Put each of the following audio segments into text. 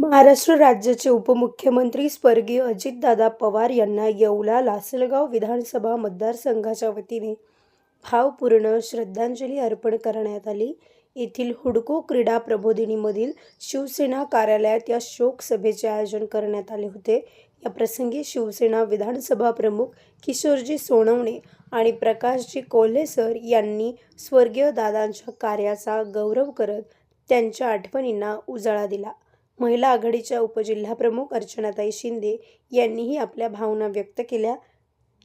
महाराष्ट्र राज्याचे उपमुख्यमंत्री स्वर्गीय अजितदादा पवार यांना येवला लासलगाव विधानसभा मतदारसंघाच्या वतीने भावपूर्ण श्रद्धांजली अर्पण करण्यात आली. येथील हुडको क्रीडा प्रबोधिनीमधील शिवसेना कार्यालयात या शोक सभेचे आयोजन करण्यात आले होते. या प्रसंगी शिवसेना विधानसभा प्रमुख किशोरजी सोनवणे आणि प्रकाशजी कोल्हे सर यांनी स्वर्गीय दादांच्या कार्याचा गौरव करत त्यांच्या आठवणींना उजाळा दिला. महिला आघाडीच्या उपजिल्हाप्रमुख अर्चनाताई शिंदे यांनीही आपल्या भावना व्यक्त केल्या.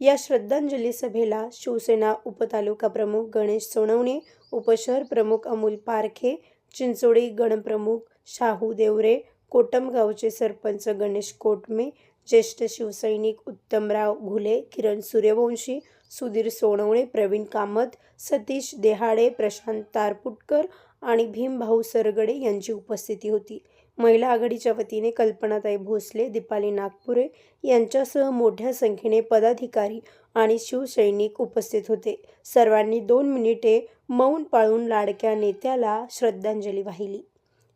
या श्रद्धांजली सभेला शिवसेना उपतालुका प्रमुख गणेश सोनवणे उपशहर प्रमुख अमोल पारखे चिंचोडी गणप्रमुख शाहू देवरे कोटमगावचे सरपंच गणेश कोटमे ज्येष्ठ शिवसैनिक उत्तमराव घुले किरण सूर्यवंशी सुधीर सोनवणे प्रवीण कामत सतीश देहाडे प्रशांत तारपुटकर आणि भीमभाऊ सरगडे यांची उपस्थिती होती. महिला आघाडीच्या वतीने कल्पनाताई भोसले दीपाली नागपुरे यांच्यासह मोठ्या संख्येने पदाधिकारी आणि शिवसैनिक उपस्थित होते. सर्वांनी दोन मिनिटे मौन पाळून लाडक्या नेत्याला श्रद्धांजली वाहिली.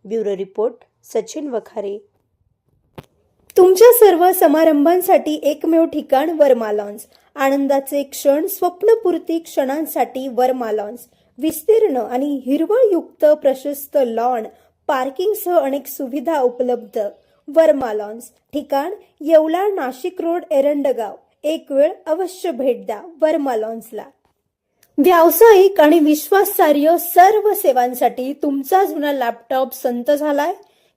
Bureau report Sachin Wakhare. तुमच्या सर्व समारंभांसाठी एकमेव ठिकाण वर्मा लॉन्स. आनंदाचे क्षण स्वप्नपूर्ती क्षणांसाठी वर्मा लॉन्स विस्तीर्ण आणि हिरवळयुक्त प्रशस्त लॉन पार्किंगसह अनेक सुविधा उपलब्ध. वर्मा लॉन्स ठिकाण येवला नाशिक रोड एरंडगाव. एक वेळ अवश्य भेट द्या वर्मा लॉन्सला व्यावसायिक आणि विश्वासार्ह सर्व सेवांसाठी तुमचा जुना लॅपटॉप संत झालाय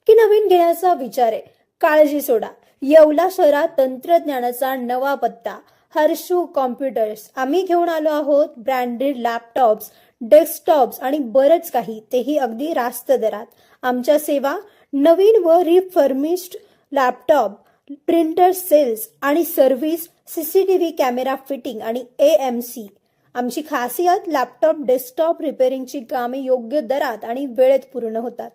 की नवीन घेण्याचा विचार आहे? काळजी सोडा. येवला शहरात तंत्रज्ञानाचा नवा पत्ता. हर्षू कॉम्प्युटर्स. आम्ही घेऊन आलो आहोत ब्रँडेड लॅपटॉप्स डेस्कटॉप्स आणि बरंच काही. तेही अगदी रास्त दरात. आमच्या सेवा नवीन व रिफर्मिश्ड लॅपटॉप प्रिंटर सेल्स आणि सर्व्हिस सीसीटीव्ही कॅमेरा फिटिंग आणि ए एम सी आमची खासियत लॅपटॉप डेस्कटॉप रिपेअरिंगची कामे योग्य दरात आणि वेळेत पूर्ण होतात.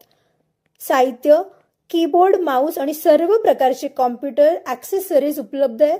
साहित्य कीबोर्ड माऊस आणि सर्व प्रकारचे कॉम्प्युटर ॲक्सेसरीज उपलब्ध आहेत.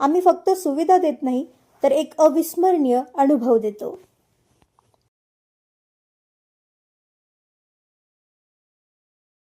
आम्ही फक्त सुविधा देत नाही तर एक अविस्मरणीय अनुभव देतो.